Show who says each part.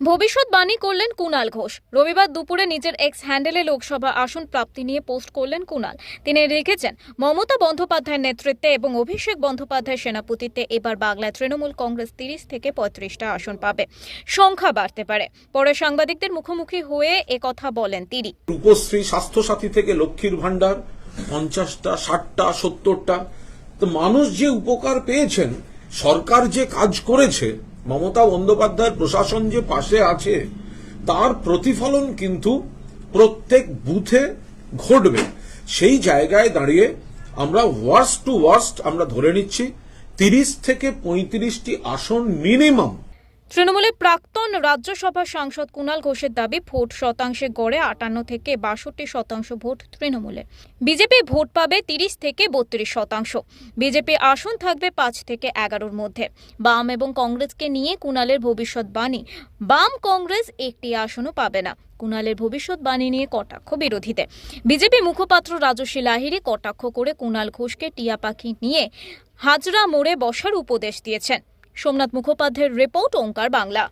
Speaker 1: ভবিষ্যৎবাণী করলেন কুণাল ঘোষ। রবিবার দুপুরে নিজের এক্স হ্যান্ডেলে লোকসভা আসন প্রাপ্তি নিয়ে পোস্ট করলেন কুণাল তিনি লিখেছেন, মমতা বন্দ্যোপাধ্যায়ের নেতৃত্বে এবং অভিষেক বন্দ্যোপাধ্যায়ের সেনাপতিত্বে এবার বাংলায় তৃণমূল কংগ্রেস তিরিশ থেকে পঁয়ত্রিশটা আসন পাবে। সংখ্যা বাড়তে পারে। পরে সাংবাদিকদের মুখোমুখি হয়ে একথা বলেন তিনি।
Speaker 2: রূপশ্রী স্বাস্থ্যসাথী থেকে লক্ষ্মীর ভান্ডার পঞ্চাশটা, ষাটটা, সত্তরটা। তো মানুষ যে উপকার পেয়েছেন সরকার যে কাজ করেছে, মমতা বন্দ্যোপাধ্যায়ের প্রশাসন যে পাশে আছে, তার প্রতিফলন কিন্তু প্রত্যেক বুথে ঘটবে। সেই জায়গায় দাঁড়িয়ে আমরা ওয়ার্স্ট টু ওয়ার্স্ট আমরা ধরে নিচ্ছি, তিরিশ থেকে পঁয়ত্রিশটি আসন মিনিমাম
Speaker 1: তৃণমূলের প্রাক্তন রাজ্যসভা সাংসদ কুণাল ঘোষের দাবি, ভোট শতাংশে গড়ে আটান্ন থেকে বাষট্টি শতাংশ ভোট তৃণমূলে। বিজেপি ভোট পাবে তিরিশ থেকে বত্রিশ শতাংশ। বিজেপি আসন থাকবে পাঁচ থেকে এগারোর মধ্যে। বাম এবং কংগ্রেসকে নিয়ে কুণালের ভবিষ্যৎবাণী বাম কংগ্রেস একটি আসনও পাবে না। কুণালের ভবিষ্যৎবাণী নিয়ে কটাক্ষ বিরোধীতে। বিজেপি মুখপাত্র রাজস্বী লাহিড়ী কটাক্ষ করে কুণাল ঘোষকে টিয়া পাখি নিয়ে হাজরা মোড়ে বসার উপদেশ দিয়েছেন। সোমনাথ মুখোপাধ্যায়ের রিপোর্ট ওঙ্কার বাংলা।